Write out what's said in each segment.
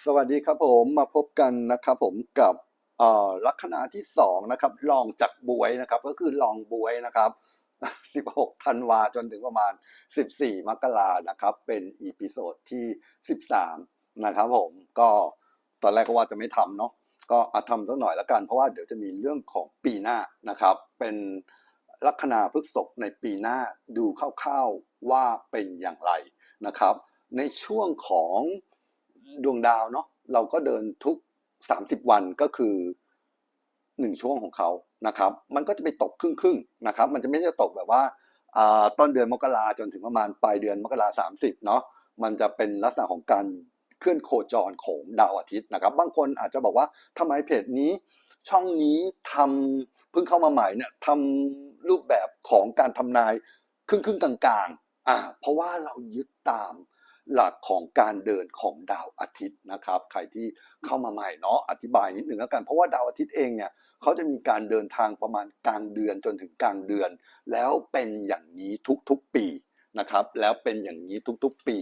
สวัสดีครับผมมาพบกันนะครับผมกับอ่อลัคนาที่สองนะครับลองจากบวยนะครับ ก็คือลองบวยนะครับ 16ธันวาจนถึงประมาณ 14 มกรานะครับ เป็นอีพิโซดที่ 13 นะครับผมก็ตอนแรกก็ว่าจะไม่ทำเนาะก็อาทำสักหน่อยละกัน เพราะว่าเดี๋ยวจะมีเรื่องของปีหน้านะครับ เป็นลัคนาพฤษภในปีหน้าดูคร่าวๆว่าเป็นอย่างไรนะครับ ในช่วงของ ดวงดาวเนาะเราก็เดินทุก 30 วันก็คือหนึ่งช่วงของเขานะครับ มันก็จะไปตกครึ่งครึ่งๆนะครับ มันจะไม่ใช่ตกแบบว่าต้นเดือนมกราจนถึงประมาณปลายเดือนมกราสามสิบเนาะมันจะเป็นลักษณะของการเคลื่อนโคจรของดาวอาทิตย์นะครับ บางคนอาจจะบอกว่าทำไมเพจนี้ช่องนี้ทำเพิ่งเข้ามาใหม่เนี่ยทำรูปแบบของการทำนายครึ่งครึ่งๆกลางๆอ่าเพราะว่าเรายึดตาม หลักของการเดินของดาวอาทิตย์นะครับ ใครที่เข้ามาใหม่เนาะอธิบายนิดหนึ่งแล้วกันเพราะว่าดาวอาทิตย์เองเนี่ยเขาจะมีการเดินทางประมาณกลางเดือนจนถึงกลางเดือน แล้วเป็นอย่างนี้ทุกๆปีนะครับแล้วเป็นอย่างนี้ทุกๆปี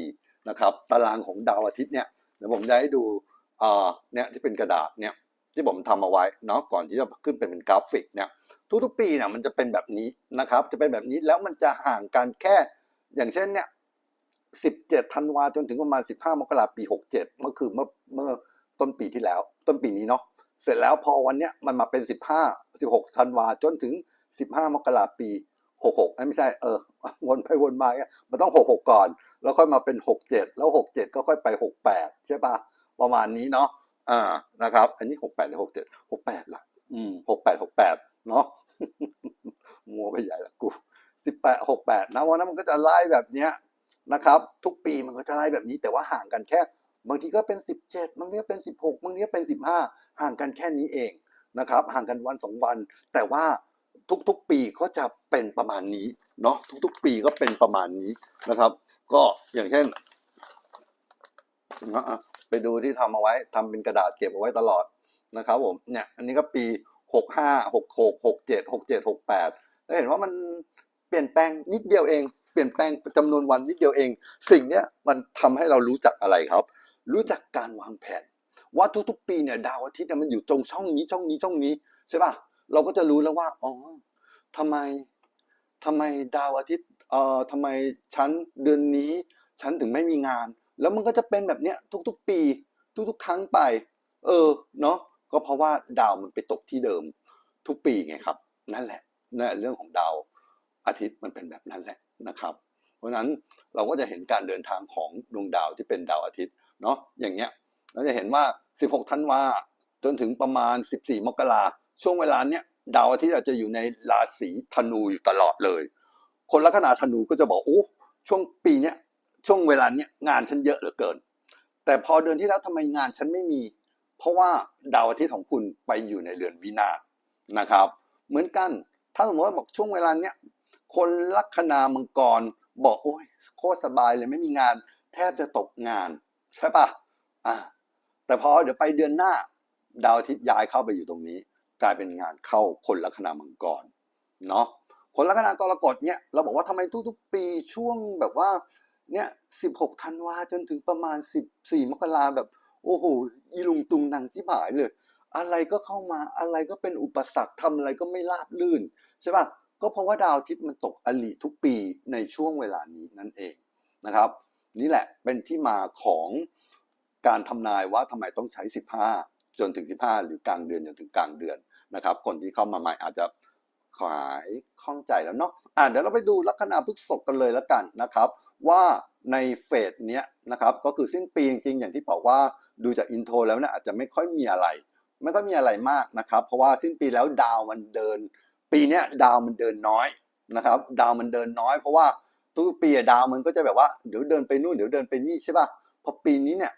นะครับตารางของดาวอาทิตย์เนี่ยเดี๋ยวผมจะให้ดูอ่าเนี่ยที่เป็นกระดาษเนี่ยที่ผมทำเอาไว้เนาะก่อนที่จะขึ้นเป็นเป็นกราฟิกเนี่ยทุกๆปีเนี่ยมันจะเป็นแบบนี้นะครับจะเป็นแบบนี้แล้วมันจะห่างกันแค่ อย่างเช่นเนี่ย 17ธันวาจนถึงประมาณ 15มกราปี 67เมื่อคือเมื่อเมื่อต้นปีที่แล้ว ต้นปีนี้เนาะเสร็จแล้วพอวันเนี้ยมันมาเป็น 15 16ธันวาจนถึง 15มกราปี 66ไม่ใช่เออวนไปวนมาเนี่ยมันต้อง 66 ก่อน แล้วค่อยมาเป็น 67 แล้ว 67 ก็ค่อยไป 68 ใช่ปะประมาณนี้เนาะอ่านะครับ อันนี้หกแปดหรือหกเจ็ดหกแปดละอืมหกแปดหกแปดเนาะมัวไปใหญ่ละกูสิบแปดหกแปดนะวันนั้นมันก็จะไล่แบบเนี้ย นะครับ ทุกปีมันก็จะไล่แบบนี้แต่ว่าห่างกันแค่ บางทีก็เป็นสิบเจ็ดบางทีก็เป็นสิบหกบางทีก็เป็นสิบห้าห่างกันแค่นี้เองนะครับ ห่างกันวันสองวัน แต่ว่าทุกๆ ปีก็จะเป็นประมาณนี้เนาะทุกๆ ปีก็เป็นประมาณนี้นะครับ ก็อย่างเช่นอะไปดูที่ทำเอาไว้ทำเป็นกระดาษเก็บเอาไว้ตลอดนะครับผมเนี่ยอันนี้ก็ปีหกห้าหกหกหกเจ็ดหกเจ็ดหกแปดแล้วเห็นว่ามันเปลี่ยนแปลงนิดเดียวเอง เปลี่ยนแปลงจำนวนวันนิดเดียวเอง สิ่งเนี้ยมันทำให้เรารู้จักอะไรครับ รู้จักการวางแผน ว่าทุกๆ ปีเนี่ยดาวอาทิตย์เนี่ยมันอยู่ตรงช่องนี้ช่องนี้ช่องนี้ใช่ป่ะเราก็จะรู้แล้วว่าอ๋อทำไมทำไมดาวอาทิตย์เอ่อทำไมฉันเดือนนี้ฉันถึงไม่มีงาน แล้วมันก็จะเป็นแบบเนี้ยทุกๆ ปี ทุกๆ ครั้งไป เออเนาะก็เพราะว่าดาวมันไปตกที่เดิมทุกปีไงครับ นั่นแหละนั่นเรื่องของดาวอาทิตย์มันเป็นแบบนั้นแหละ นะครับ เพราะฉะนั้นเราก็จะเห็นการเดินทางของดวงดาวที่เป็นดาวอาทิตย์เนาะอย่างเงี้ยเราจะเห็นว่า 16 ธันวาจนถึงประมาณ 14 มกราช่วงเวลาเนี้ยดาวอาทิตย์อาจจะอยู่ในราศีธนูอยู่ตลอดเลย คนลัคนาธนูก็จะบอกโอ้ช่วงปีเนี้ยช่วงเวลาเนี้ยงานฉันเยอะเหลือเกิน แต่พอเดือนที่แล้วทำไมงานฉันไม่มี เพราะว่าดาวอาทิตย์ของคุณไปอยู่ในเรือนวินาศนะครับ เหมือนกันถ้าสมมติว่าบอกช่วงเวลาเนี้ย คนลัคนามังกรบอกโอ้ยโคตรสบายเลยไม่มีงาน แทบจะตกงาน ใช่ปะอะแต่พอเดี๋ยวไปเดือนหน้า ดาวอาทิตย์ย้ายเข้าไปอยู่ตรงนี้ กลายเป็นงานเข้าคนลัคนามังกรเนาะคนลัคนากรกฎเนี่ยเราบอกว่าทำไมทุกๆ ปีช่วงแบบว่าเนี่ยสิบหกธันวาจนถึงประมาณสิบสี่มกราแบบ โอ้โหอีลุงตุงนางชิบหายเลย อะไรก็เข้ามาอะไรก็เป็นอุปสรรคทำอะไรก็ไม่ราบลื่นใช่ป่ะ ก็เพราะว่าดาวอาทิตย์มันตกอลีทุกปีในช่วงเวลานี้นั่นเองนะครับ นี่แหละเป็นที่มาของการทำนายว่าทำไมต้องใช้ 15 จนถึง 15 หรือกลางเดือนจนถึงกลางเดือนนะครับ คนที่เข้ามาใหม่อาจจะขายข้องใจแล้วเนาะอ่าเดี๋ยวเราไปดูลัคนาพฤษภกันเลยแล้วกันนะครับ ว่าในเฟสเนี้ยนะครับก็คือสิ้นปีจริงๆอย่างที่บอกว่าดูจากอินโทรแล้วเนี่ยอาจจะไม่ค่อยมีอะไร ไม่ค่อยมีอะไรมากนะครับ เพราะว่าสิ้นปีแล้วดาวมันเดิน ปีนี้ดาวมันเดินน้อยนะครับ ดาวมันเดินน้อยเพราะว่าทุกปีอะดาวมันก็จะแบบว่าเดี๋ยวเดินไปนู่นเดี๋ยวเดินไปนี่ใช่ป่ะพอปีนี้เนี่ย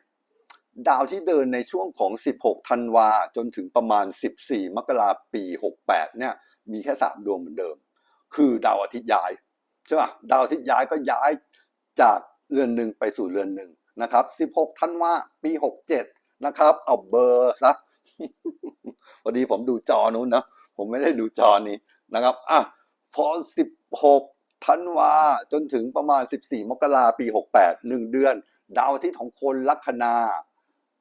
ดาวที่เดินในช่วงของ 16 ธันวา จนถึงประมาณ 14 มกราปี 68 เนี่ย มีแค่สามดวงเหมือนเดิม คือดาวอาทิตย์ย้าย ใช่ป่ะ ดาวอาทิตย์ย้ายก็ย้ายจากเรือนหนึ่งไปสู่เรือนหนึ่งนะครับ 16 ธันวา ปี 67 นะครับ เอาเบอร์ซะพอดีผมดูจอนู้นนะ ผมไม่ได้ดูจอนี้นะครับอะพอ 16ธันวาจนถึงประมาณ 14 มกราปี 68 1 เดือน ดาวอาทิตย์ของคนลัคนา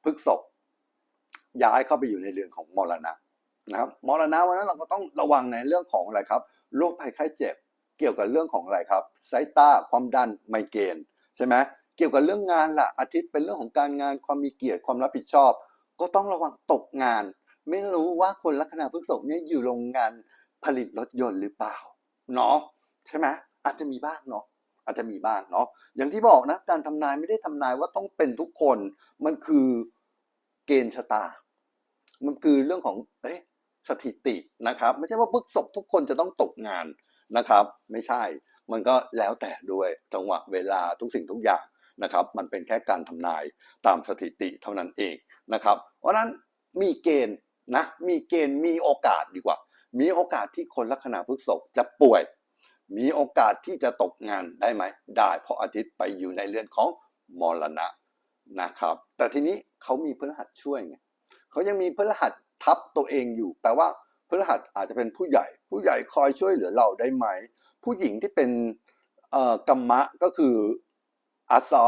พฤกษบย้ายเข้าไปอยู่ในเรือนของมรณะนะครับมรณะวันนั้นเราก็ต้องระวังในเรื่องของอะไรครับโรคภัยไข้เจ็บ เกี่ยวกับเรื่องของอะไรครับสายตาความดันไมเกรนใช่ไหมเกี่ยวกับเรื่องงานล่ะอาทิตย์เป็นเรื่องของการงานความมีเกียรติความรับผิดชอบ ก็ต้องระวังตกงาน ไม่รู้ว่าคนลัคนาพฤษภเนี่ยอยู่โรงงานผลิตรถยนต์หรือเปล่าเนาะใช่ไหมอาจจะมีบ้างเนาะอาจจะมีบ้างเนาะอย่างที่บอกนะการทำนายไม่ได้ทำนายว่าต้องเป็นทุกคนมันคือเกณฑ์ชะตา มันคือเรื่องของเอ๊ะสถิตินะครับ ไม่ใช่ว่าพฤกษบทุกคนจะต้องตกงานนะครับ ไม่ใช่มันก็แล้วแต่ด้วยจังหวะเวลาทุกสิ่งทุกอย่างนะครับ มันเป็นแค่การทำนายตามสถิติเท่านั้นเองนะครับ เพราะนั้นมีเกณฑ์ นะมีเกณฑ์มีโอกาสดีกว่า มีโอกาสที่คนลัคนาพฤษภจะป่วย มีโอกาสที่จะตกงานได้ไหมได้ เพราะอาทิตย์ไปอยู่ในเรือนของมรณะนะครับ แต่ทีนี้เขามีพฤหัสช่วยไงเขายังมีพฤหัสทับตัวเองอยู่แปลว่าพฤหัสอาจจะเป็นผู้ใหญ่ ผู้ใหญ่คอยช่วยเหลือเราได้ไหม ผู้หญิงที่เป็นกรรมะก็คืออาซอ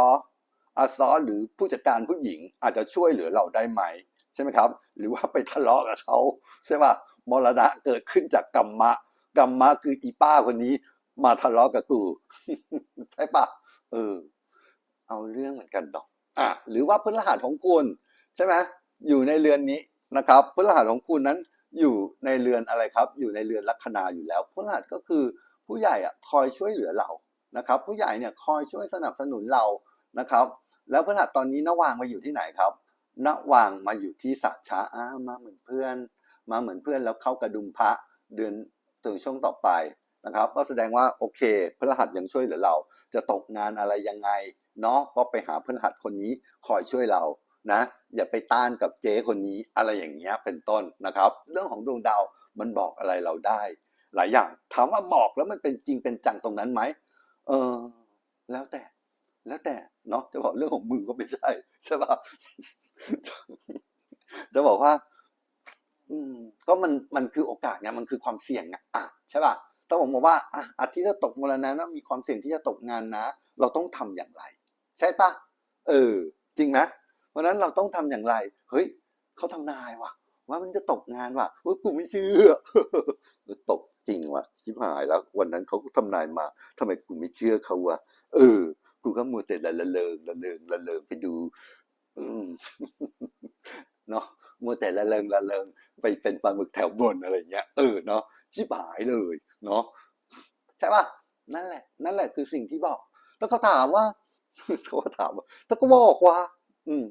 อาซอหรือผู้จัดการผู้หญิงอาจจะช่วยเหลือเราได้ไหม ใช่ไหมครับ หรือว่าไปทะเลาะกับเขาใช่ป่ะมรณะเกิดขึ้นจากกรรมะกรรมะคืออีป้าคนนี้ มาทะเลาะกับกูใช่ป่ะเออ เอาเรื่องเหมือนกันเนาะอะหรือว่าพฤหัสของคุณใช่ไหมอยู่ในเรือนนี้นะครับพฤหัสของคุณนั้นอยู่ในเรือนอะไรครับ อยู่ในเรือนลัคนาอยู่แล้วพฤหัสก็คือผู้ใหญ่อะคอยช่วยเหลือเรานะครับ ผู้ใหญ่เนี่ยคอยช่วยสนับสนุนเรานะครับ แล้วพฤหัสตอนนี้นวางมาอยู่ที่ไหนครับ ณวางมาอยู่ที่สาช้าอ้ามาเหมือนเพื่อน มาเหมือนเพื่อนแล้วเข้ากระดุมพระเดือนถึงช่วงต่อไปนะครับ ก็แสดงว่าโอเคพฤหัสยังช่วยเหลือเรา จะตกงานอะไรยังไงเนาะก็ไปหาพฤหัสคนนี้คอยช่วยเรานะ อย่าไปต้านกับเจ๊คนนี้อะไรอย่างเงี้ยเป็นต้นนะครับ เรื่องของดวงดาวมันบอกอะไรเราได้ หลายอย่างถามว่าบอกแล้วมันเป็นจริงเป็นจังตรงนั้นไหมเออ แล้วแต่ แล้วแต่เนาะจะบอกเรื่องของมึงก็ไม่ใช่ใช่ป่ะจะบอกว่า อืม ก็มันมันคือโอกาสไงมันคือความเสี่ยงไงอะใช่ป่ะถ้าผมบอกว่าอะอาทิตย์จะตกมรณะนะมีความเสี่ยงที่จะตกงานนะ เราต้องทำอย่างไร ใช่ป่ะเออ จริงไหมเพราะฉะนั้นเราต้องทำอย่างไร เฮ้ยเขาทำนายว่ะ ว่ามันจะตกงานว่ะเฮ้ยกูไม่เชื่อตกจริงว่ะชิบหายแล้ว วันนั้นเขาก็ทำนายมาทำไมกูไม่เชื่อเขาวะเออ กูก็มัวแต่ละละเลงละเลงละเลงไปดูเนาะมัวแต่ละเลงละเลงไปเป็นปลาหมึกแถวบนอะไรเงี้ยเออเนาะชิบหายเลย เนาะใช่ป่ะนั่นแหละ นั่นแหละคือสิ่งที่บอก แล้วเขาถามว่าเขาถามว่าแล้วก็บอกว่า อืม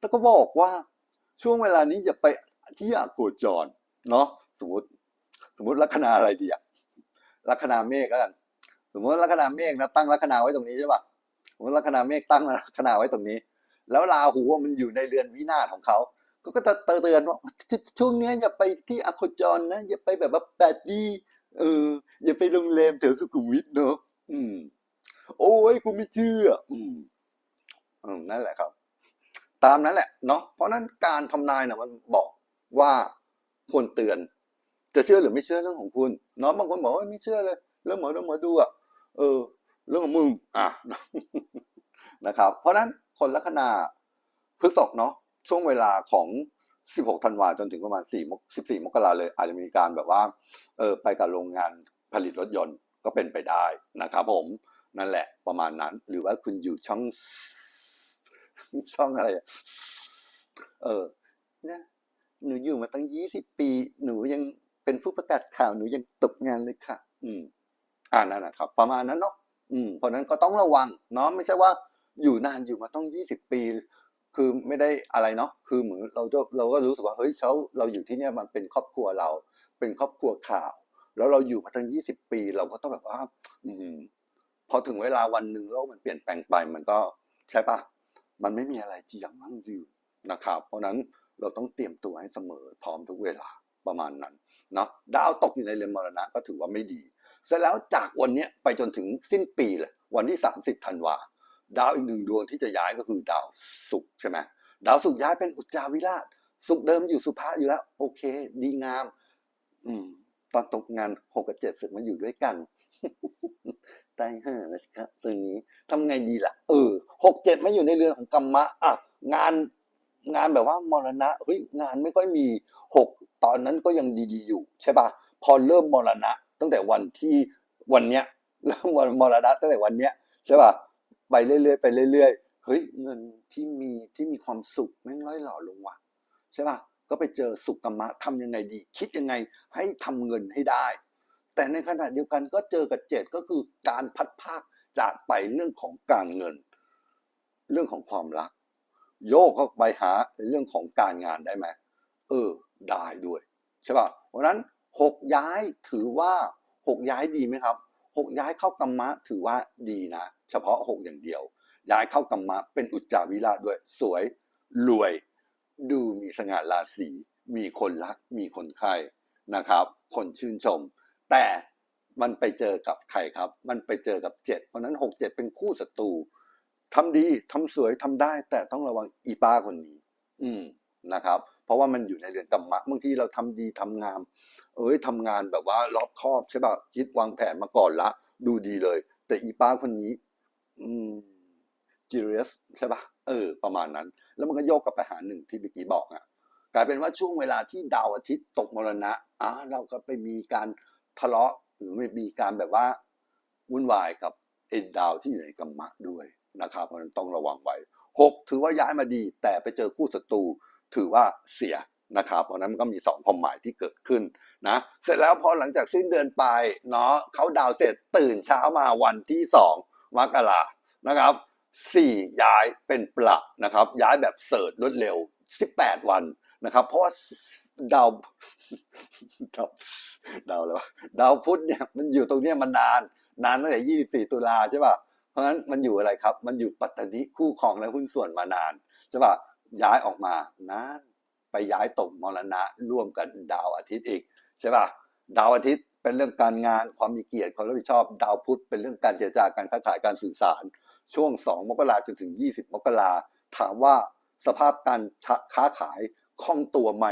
แล้วก็บอกว่า ช่วงเวลานี้อย่าไปที่อโคจร เนาะสมมติ สมมติลัคนาอะไรดีอะลัคนาเมฆแล้วกันสมมติลัคนาเมฆนะตั้งลัคนาไว้ตรงนี้ใช่ป่ะ สมลัคนาเมฆตั้งลัคนาไว้ตรงนี้ แล้วราหูมันอยู่ในเรือนวินาศของเขาก็จะเตือนว่าช่วงนี้อย่าไปที่อโคจรนะ อย่าไปแบบว่าแปดดีเออ อย่าไปโรงแรมแถวสุขุมวิทเนอะอืม โอ้ยกูไม่เชื่อ อืมอืมนั่นแหละครับ ตามนั้นแหละเนาะเพราะนั้นการทำนายน่ะมันบอกว่าควรเตือน จะเชื่อหรือไม่เชื่อเรื่องของคุณเนาะบางคนบอกว่าไม่เชื่อเลยเรื่องหมอดูหมอดูอะเออ เรื่องของมึงอะนะครับ เพราะนั้นคนลัคนาพฤษภเนาะช่วงเวลาของ 16 ธันวาจนถึงประมาณ 4 14 มกราเลย อาจจะมีการแบบว่าเออไปกับโรงงานผลิตรถยนต์ก็เป็นไปได้นะครับผมนั่นแหละประมาณนั้น หรือว่าคุณอยู่ช่อง ช่องอะไรเออนะหนูอยู่มาตั้งยี่สิบปี หนูยังเป็นผู้ประกาศข่าวหนูยังตกงานเลยค่ะ อืมอ่านั่นนะครับ ประมาณนั้นเนาะ อืมเพราะนั้นก็ต้องระวังเนาะไม่ใช่ว่าอยู่นานอยู่มาต้องยี่สิบปี คือไม่ได้อะไรเนาะคือเหมือนเราจะเราก็รู้สึกว่าเฮ้ยเขาเราอยู่ที่เนี่ยมันเป็นครอบครัวเรา เป็นครอบครัวข่าว แล้วเราอยู่มาตั้งยี่สิบปี เราก็ต้องแบบว่า อืมพอถึงเวลาวันหนึ่งโลกมันเปลี่ยนแปลงไปมันก็ใช่ปะมันไม่มีอะไรที่ยังมั่งยืนนะครับ เพราะฉะนั้นเราต้องเตรียมตัวให้เสมอพร้อมทุกเวลาประมาณนั้นเนาะดาวตกอยู่ในเรือนมรณะก็ถือว่าไม่ดี เสร็จแล้วจากวันนี้ไปจนถึงสิ้นปีเลยวันที่ 30ธันวาดาวอีกหนึ่งดวงที่จะย้ายก็คือดาวศุกร์ใช่ไหมดาวศุกร์ย้ายเป็นอุจจาวิราชศุกร์เดิมอยู่สุภาอยู่แล้ว โอเค ดีงาม อืม ตอนตกงานหกกับเจ็ดศึกมาอยู่ด้วยกันตายห่าเลยสิครับตรงนี้ทำไงดีล่ะ เออหกเจ็ดไม่อยู่ในเรือนของกรรมะอะงานงานแบบว่ามรณะเฮ้ยงานไม่ค่อยมีหกตอนนั้นก็ยังดีๆอยู่ ใช่ป่ะพอเริ่มมรณะ ตั้งแต่วันที่วันเนี้ยเริ่มวันมรณะตั้งแต่วันเนี้ยใช่ป่ะไปเรื่อยๆไปเรื่อยๆเฮ้ยเงินที่มีที่มีความสุขแม่งร้อยหล่อลงว่ะใช่ป่ะก็ไปเจอสุขกรรมะทำยังไงดี คิดยังไงให้ทำเงินให้ได้ แต่ในขณะเดียวกันก็เจอกับเจ็ดก็คือการพัดภาคจากไปเรื่องของการเงิน เรื่องของความรัก โยกเข้าไปหาในเรื่องของการงานได้ไหมเออได้ด้วยใช่ป่ะเพราะนั้น หกย้ายถือว่าหกย้ายดีไหมครับหกย้ายเข้ากรรมะถือว่าดีนะ เฉพาะหกอย่างเดียว ย้ายเข้ากรรมะเป็นอุจจาวิราชด้วยสวยรวย ดูมีสง่าราศีมีคนรักมีคนใครนะครับ คนชื่นชม แต่มันไปเจอกับใครครับ มันไปเจอกับเจ็ดเพราะฉะนั้นหกเจ็ดเป็นคู่ศัตรูทำดีทำสวยทำได้ แต่ต้องระวังอีป้าคนนี้ อืม นะครับ เพราะว่ามันอยู่ในเรือนกรรมะบางทีเราทำดีทำงาม เอ้ยทำงานแบบว่ารอบคอบใช่ปะคิดวางแผนมาก่อนละ ดูดีเลย แต่อีป้าคนนี้ อืมจิเรสใช่ปะเออ ประมาณนั้น แล้วมันก็โยกกลับไปหาหนึ่งที่เมื่อกี้บอกอะกลายเป็นว่าช่วงเวลาที่ดาวอาทิตย์ตกมรณะอะเราก็ไปมีการทะเลาะหรือไม่มีการแบบว่าวุ่นวายกับไอ้ดาวที่อยู่ในกรรมะด้วยนะครับเพราะฉะนั้นต้องระวังไว้หกถือว่าย้ายมาดี แต่ไปเจอคู่ศัตรู ถือว่าเสียนะครับเพราะนั้นมันก็มีสองความหมายที่เกิดขึ้นนะเสร็จแล้วพอหลังจากสิ้นเดือนไปเนาะเขาดาวเสร็จตื่นเช้ามาวันที่สองมกรานะครับสี่ย้ายเป็นปลักนะครับ ย้ายแบบเสิร์ชรวดเร็ว 18 วันนะครับ เพราะว่าดาวดาวดาวแล้วะดาวพุธเนี่ยมันอยู่ตรงเนี้ยมันนาน นานตั้งแต่ 24 ตุลาใช่ป่ะเพราะฉะนั้นมันอยู่อะไรครับ มันอยู่ปัตตานีคู่ครองและหุ้นส่วนมานานใช่ป่ะ ย้ายออกมานานไปย้ายตกมรณะร่วมกับดาวอาทิตย์อีกใช่ป่ะดาวอาทิตย์เป็นเรื่องการงานความมีเกียรติความรับผิดชอบดาวพุธเป็นเรื่องการเจรจาการค้าขายการสื่อสาร ช่วง 2 มกราจนถึง 20 มกราถามว่าสภาพการค้าขายคล่องตัวไหม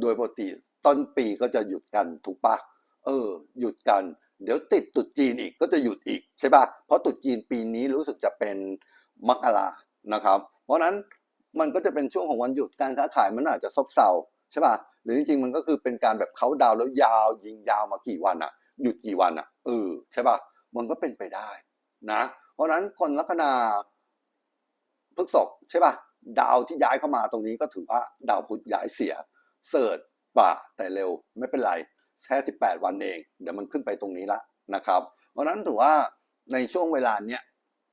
โดยปกติต้นปีก็จะหยุดกันถูกปะเออ หยุดกัน เดี๋ยวติดตรุษจีนอีกก็จะหยุดอีกใช่ปะเพราะตรุษจีนปีนี้รู้สึกจะเป็นมกรานะครับ เพราะนั้น มันก็จะเป็นช่วงของวันหยุดการค้าขายมันอาจจะซบเซาใช่ปะหรือจริงๆมันก็คือเป็นการแบบเขาดาวแล้วยาวยิงยาวมากี่วันอะหยุดกี่วันอะเออใช่ปะมันก็เป็นไปได้นะ เพราะนั้นคนลัคนาพฤษภใช่ปะดาวที่ย้ายเข้ามาตรงนี้ก็ถือว่าดาวพุธย้ายเสียเสิร์ชป่าแต่เร็วไม่เป็นไรแค่สิบแปดวันเอง เดี๋ยวมันขึ้นไปตรงนี้ละนะครับ เพราะฉะนั้นถือว่าในช่วงเวลาเนี้ย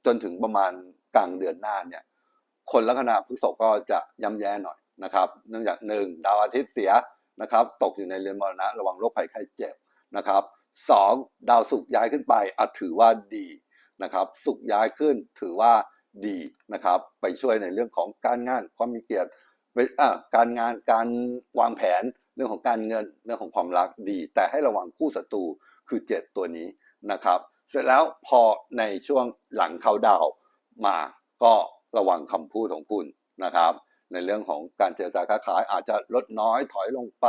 จนถึงประมาณกลางเดือนหน้าเนี่ย คนลัคนาพฤษภก็จะย่ำแย่หน่อยนะครับ เนื่องจากหนึ่งดาวอาทิตย์เสียนะครับ ตกอยู่ในเรือนมรณะระวังโรคภัยไข้เจ็บนะครับสองดาวศุกร์ย้ายขึ้นไปอาจถือว่าดีนะครับศุกร์ย้ายขึ้นถือว่าดีนะครับ ไปช่วยในเรื่องของการงานความมีเกียรติการงานการวางแผนเรื่องของการเงินเรื่องของความรักดี แต่ให้ระวังคู่ศัตรูคือเจ็ดตัวนี้นะครับ เสร็จแล้วพอในช่วงหลังเขาดาวมาก็ ระวังคำพูดของคุณนะครับ ในเรื่องของการเจรจาค้าขายอาจจะลดน้อยถอยลงไป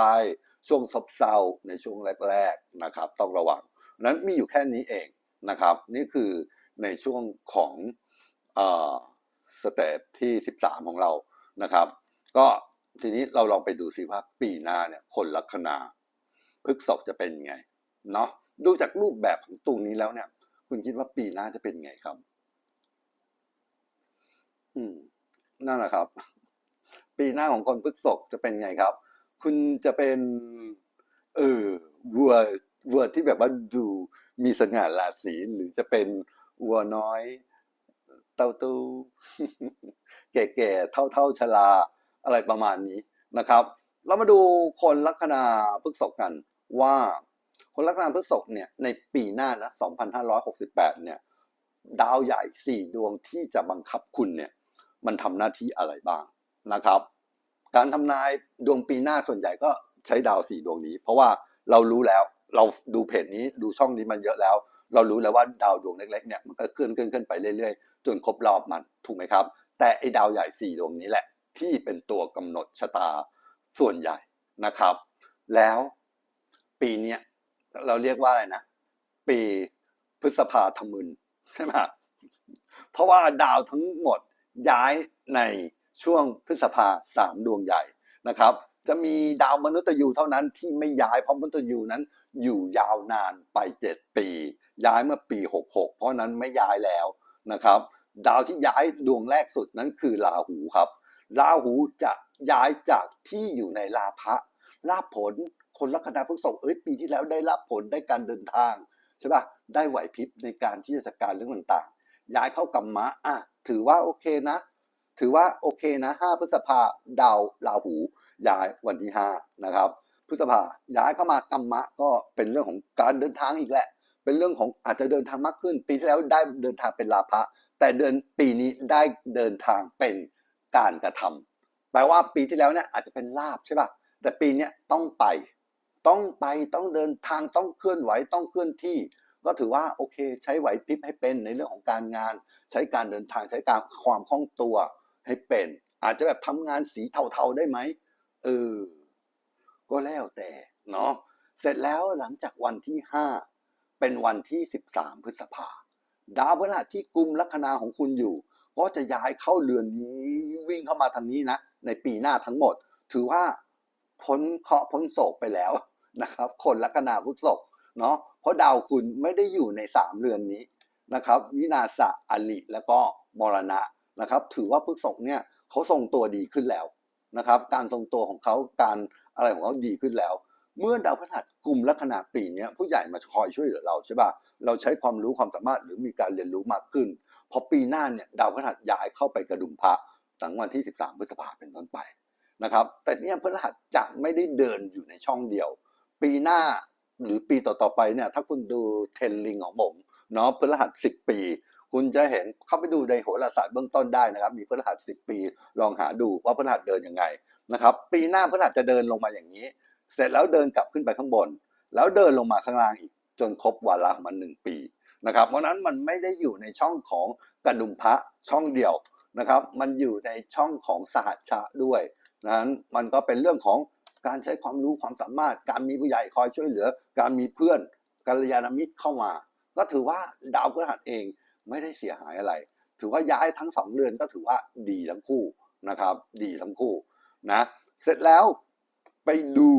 ช่วงซบเซาในช่วงแรกๆนะครับ ต้องระวังนั้นมีอยู่แค่นี้เองนะครับ นี่คือในช่วงของสเตปที่ 13 ของเรานะครับ ก็ทีนี้เราลองไปดูสิว่าปีหน้าเนี่ยคนลัคนาพฤกษกจะเป็นไงเนาะดูจากรูปแบบของตรงนี้แล้วเนี่ย คุณคิดว่าปีหน้าจะเป็นไงครับ อืม นั่นแหละครับ ปีหน้าของคนพฤกษกจะเป็นไงครับ คุณจะเป็น เออวัววัวที่แบบว่าดูมีสง่าราศีหรือจะเป็นวัวน้อย เต้าตู้แก่ๆเท่าๆชราอะไรประมาณนี้นะครับ เรามาดูคนลัคนาพฤกษกกันว่าคนลัคนาพฤกษกเนี่ยในปีหน้านะ 2568 เนี่ย ดาวใหญ่สี่ดวงที่จะบังคับคุณเนี่ย มันทำหน้าที่อะไรบ้างนะครับ การทำนายดวงปีหน้าส่วนใหญ่ก็ใช้ดาวสี่ดวงนี้ เพราะว่าเรารู้แล้วเราดูเพจนี้ดูช่องนี้มันเยอะแล้ว เรารู้แล้วว่าดาวดวงเล็กๆเนี่ยมันก็เคลื่อนขึ้นขึ้นไปเรื่อยๆ จนครบรอบมันถูกไหมครับ แต่ไอ้ดาวใหญ่สี่ดวงนี้แหละ ที่เป็นตัวกำหนดชะตาส่วนใหญ่นะครับ แล้วปีเนี้ยเราเรียกว่าอะไรนะ ปีพฤษภาธมึนใช่ไหมเพราะว่าดาวทั้งหมด ย้ายในช่วงพฤษภาสามดวงใหญ่นะครับ จะมีดาวมนุษย์ยูเท่านั้นที่ไม่ย้ายเพราะมนุษย์ยูนั้นอยู่ยาวนานไปเจ็ดปี ย้ายเมื่อปี 66 เพราะนั้นไม่ย้ายแล้วนะครับ ดาวที่ย้ายดวงแรกสุดนั้นคือราหูครับราหูจะย้ายจากที่อยู่ในลาภะลาผลคนลัคนาพฤษภเอ้ยปีที่แล้วได้ลาภผลได้การเดินทางใช่ปะได้ไหวพริบในการที่จะจัดการเรื่องต่างๆ ย้ายเข้ากัมมะอะ ถือว่าโอเคนะ ถือว่าโอเคนะ5พฤษภาดาวราหูย้ายวันที่5นะครับพฤษภาย้ายเข้ามากัมมะก็เป็นเรื่องของการเดินทางอีกแหละ เป็นเรื่องของอาจจะเดินทางมากขึ้น ปีที่แล้วได้เดินทางเป็นลาภะแต่เดือนปีนี้ได้เดินทางเป็นการกระทำแปลว่าปีที่แล้วเนี่ยอาจจะเป็นลาบใช่ป่ะแต่ปีนี้ต้องไป ต้องไปต้องเดินทางต้องเคลื่อนไหวต้องเคลื่อนที่ ก็ถือว่าโอเค ใช้ไหวพริบให้เป็นในเรื่องของการงาน ใช้การเดินทางใช้การความคล่องตัวให้เป็น อาจจะแบบทำงานสีเทาๆได้ไหมเออก็แล้วแต่เนาะเสร็จแล้วหลังจากวันที่ห้าเป็นวันที่สิบสามพฤษภาดาวพฤหัสที่กุมลัคนาของคุณอยู่ ก็จะย้ายเข้าเรือนนี้วิ่งเข้ามาทางนี้นะ ในปีหน้าทั้งหมด ถือว่าพ้นเคราะห์พ้นโศกไปแล้วนะครับ คนลัคนาพฤษภเนาะ เพราะดาวคุณไม่ได้อยู่ในสามเรือนนี้นะครับวินาศอลิแล้วก็มรณะนะครับ ถือว่าพฤกษภเนี่ยเขาทรงตัวดีขึ้นแล้วนะครับ การทรงตัวของเขาการอะไรของเขาดีขึ้นแล้ว เมื่อดาวพฤหัสกลุ่มลัคนาปีนี้ผู้ใหญ่มาคอยช่วยเหลือเราใช่ป่ะเราใช้ความรู้ความสามารถหรือมีการเรียนรู้มากขึ้นพอปีหน้าเนี่ยดาวพฤหัสย้ายเข้าไปกระดุมพระตั้งวันที่ 13พฤษภาเป็นต้นไปนะครับ แต่เนี่ยพฤหัสจะไม่ได้เดินอยู่ในช่องเดียว ปีหน้า หรือปีต่อๆไปเนี่ยถ้าคุณดูเทนลิงของผมเนาะพฤหัส10ปี คุณจะเห็นเข้าไปดูในโหราศาสตร์เบื้องต้นได้นะครับ มีพฤหัส10ปี ลองหาดูว่าพฤหัสเดินยังไงนะครับ ปีหน้าพฤหัสจะเดินลงมาอย่างนี้ เสร็จแล้วเดินกลับขึ้นไปข้างบน แล้วเดินลงมาข้างล่างอีก จนครบวาระมันหนึ่งปีนะครับ เพราะฉะนั้นมันไม่ได้อยู่ในช่องของกระดุมพระช่องเดียวนะครับ มันอยู่ในช่องของสหัชชะด้วยนั้นมันก็เป็นเรื่องของ การใช้ความรู้ความสามารถ การมีผู้ใหญ่คอยช่วยเหลือ การมีเพื่อนกัลยาณมิตรเข้ามา ก็ถือว่าดาวพฤหัสเองไม่ได้เสียหายอะไร ถือว่าย้ายทั้งสองเรือนก็ถือว่าดีทั้งคู่นะครับ ดีทั้งคู่นะเสร็จแล้วไปดู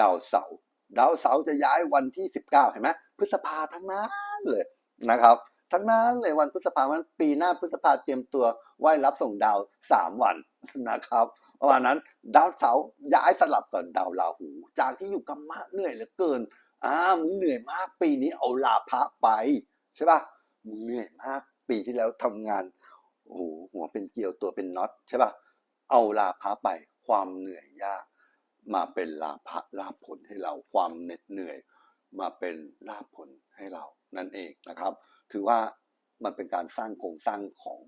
ดาวเสาร์ดาวเสาร์จะย้ายวันที่ 19 เห็นไหมพฤษภาทั้งนั้นเลยนะครับ ทั้งนั้นเลยวันพฤษภาวันปีหน้าพฤษภาเตรียมตัวไหว้รับส่งดาว 3 วัน นะครับเพระว่านั้นดาวเสาร์ย้ายสลับกับดาวราหู จากที่อยู่กัมมะเหนื่อยเหลือเกินอ่ามึงเหนื่อยมากปีนี้เอาลาภะไปใช่ป่ะมึงเหนื่อยมากปีที่แล้วทำงานโอ้โหหัวเป็นเกลียวตัวเป็นน็อตใช่ป่ะเอาลาภะไปความเหนื่อยยาก มาเป็นลาภะลาผลให้เราความเหน็ดเหนื่อยมาเป็นลาผลให้เรานั่นเองนะครับ ถือว่ามันเป็นการสร้างโครงสร้างของ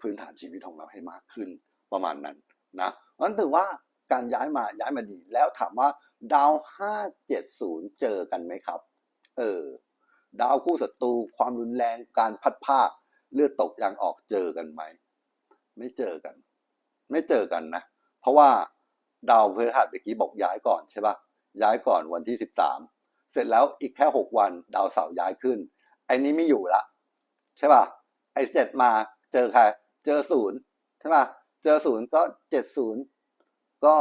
พื้นฐานชีวิตของเราให้มากขึ้น ประมาณนั้นนะนั้นถือว่าการย้ายมาย้ายมาดี แล้วถามว่าดาว 570 เจอกันไหมครับ เออ ดาวคู่ศัตรูความรุนแรงการพัดภาคเลือดตกยางออกเจอกันไหม ไม่เจอกัน ไม่เจอกันนะ เพราะว่าดาวพฤหัสเมื่อกี้บอกย้ายก่อนใช่ปะย้ายก่อนวันที่ 13 เสร็จแล้วอีกแค่ 6 วันดาวเสาร์ย้ายขึ้น ไอ้นี้ไม่อยู่ละใช่ป่ะไอ้เจ็ดมาเจอใคร เจอศูนย์ใช่ป่ะ จอศูนย์ก็เจ็ดศูนย์ก็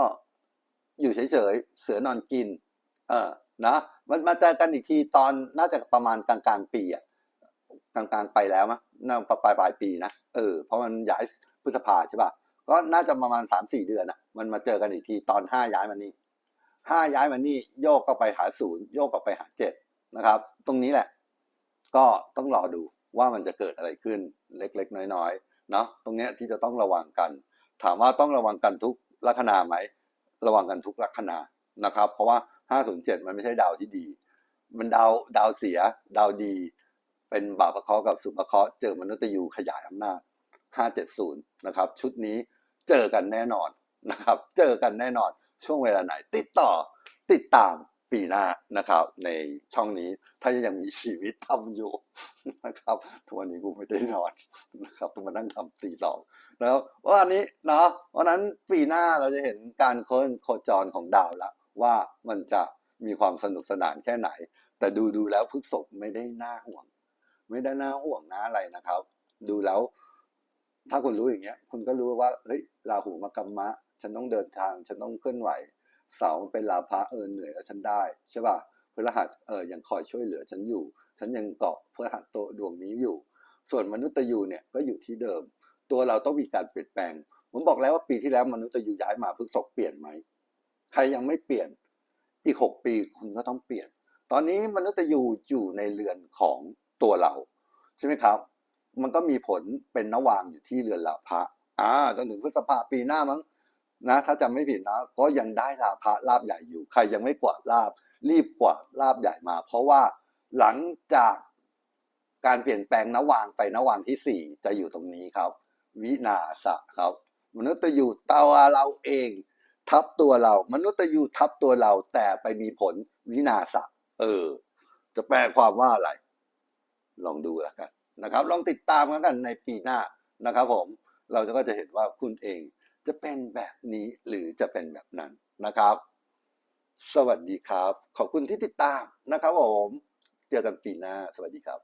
อยู่เฉยๆ เสือนอนกิน เออนะมันมาเจอกันอีกทีตอนน่าจะประมาณกลางๆปีอะกลางๆไปแล้วมั้งน่าปลายปลายปีนะเออเพราะมันย้ายพฤษภาใช่ป่ะก็น่าจะประมาณสามสี่เดือนอะมันมาเจอกันอีกทีตอนห้าย้ายมานี่ห้าย้ายมานี่โยกก็ไปหาศูนย์โยกก็ไปหาเจ็ดนะครับ ตรงนี้แหละ ก็ต้องรอดูว่ามันจะเกิดอะไรขึ้นเล็กๆ น้อยๆเนาะตรงเนี้ยที่จะต้องระวังกัน ถามว่าต้องระวังกันทุกลัคนาไหมระวังกันทุกลัคนานะครับ เพราะว่า 507 มันไม่ใช่ดาวที่ดี มันดาวดาวเสีย ดาวดี เป็นบาปะเคาะกับสุภเคาะเจอมนุษย์ยูขยายอำนาจ 570 นะครับ ชุดนี้เจอกันแน่นอนนะครับ เจอกันแน่นอนช่วงเวลาไหน ติดต่อติดตาม ปีหน้านะครับ ในช่องนี้ถ้ายังมีชีวิตทำอยู่นะครับทุกวันนี้กูไม่ได้นอนนะครับต้องมานั่งทำตีสองแล้ววันนี้เนาะวันนั้นปีหน้าเราจะเห็นการโคโคจรของดาวละ ว่ามันจะมีความสนุกสนานแค่ไหน แต่ดูดูแล้วพฤกษภไม่ได้น่าห่วง ไม่ได้น่าห่วงนะอะไรนะครับ ดูแล้ว ถ้าคุณรู้อย่างเงี้ย คุณก็รู้ว่าเฮ้ยราหูมากรรมะ ฉันต้องเดินทาง ฉันต้องเคลื่อนไหว เสาเป็นลาภะเออเหนื่อยแล้วฉันได้ใช่ป่ะพฤหัสเออยังคอยช่วยเหลือฉันอยู่ ฉันยังเกาะพฤหัสโตดวงนี้อยู่ ส่วนมนุษย์ยูเนี่ยก็อยู่ที่เดิม ตัวเราต้องมีการเปลี่ยนแปลง ผมบอกแล้วว่าปีที่แล้วมนุษย์ยูย้ายมาพฤษภเปลี่ยนไหมใครยังไม่เปลี่ยนอีกหกปีคุณก็ต้องเปลี่ยน ตอนนี้มนุษย์ยูอยู่ในเรือนของตัวเราใช่ไหมครับ มันก็มีผลเป็นนวางอยู่ที่เรือนลาภะอ่าจนถึงพฤษภาปีหน้ามั้ง นะถ้าจำไม่ผิดนะ ก็ยังได้ลาภะลาบใหญ่อยู่ ใครยังไม่กวาดลาบรีบกวาดลาบใหญ่มา เพราะว่าหลังจากการเปลี่ยนแปลงนวางไปนวางที่สี่จะอยู่ตรงนี้ครับ วินาศครับ มนุษย์อยู่ตัวเราเอง ทับตัวเรา มนุษย์อยู่ทับตัวเราแต่ไปมีผลวินาศเออ จะแปลความว่าอะไร ลองดูแล้วกันนะครับ ลองติดตามกันกันในปีหน้านะครับ ผม เราจะก็จะเห็นว่าคุณเอง จะเป็นแบบนี้หรือจะเป็นแบบนั้นนะครับ สวัสดีครับ ขอบคุณที่ติดตามนะครับผม เจอกันปีหน้า สวัสดีครับ